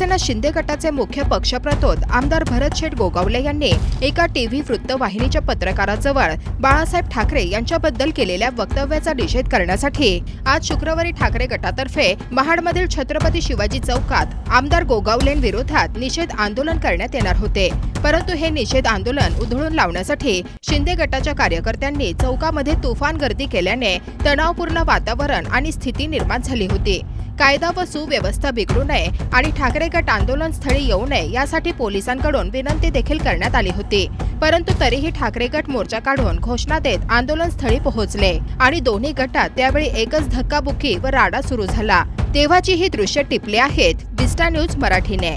शिंदे गटाचे मुख्य पक्षप्रतोद आमदार भरत शेठ गोगावले यांनी एका टीव्ही वृत्तवाहिनीच्या पत्रकाराजवळ बाळासाहेब ठाकरे यांच्याबद्दल केलेल्या वक्तव्याचा निषेध करण्यासाठी आज शुक्रवारी ठाकरे गटातर्फे महाडमधील छत्रपती शिवाजी चौकात आमदार गोगावलेंविरोधात निषेध आंदोलन करण्यात येणार होते. परंतु हे निषेध आंदोलन उधळून लावण्यासाठी शिंदे गटाच्या कार्यकर्त्यांनी चौकामध्ये तुफान गर्दी केल्याने तणावपूर्ण वातावरण आणि स्थिती निर्माण झाली होती. कायदा व सुव्यवस्था बिघडू नये आणि ठाकरे गट आंदोलन स्थळी येऊ नये यासाठी पोलिसांकडून विनंती देखील करण्यात आली होती. परंतु तरीही ठाकरे गट मोर्चा काढून घोषणा देत आंदोलन स्थळी पोहोचले आणि दोन्ही गटात त्यावेळी एकच धक्काबुक्की व राडा सुरू झाला. तेव्हाची ही दृश्य टिपली आहेत विस्टा न्यूज मराठीने.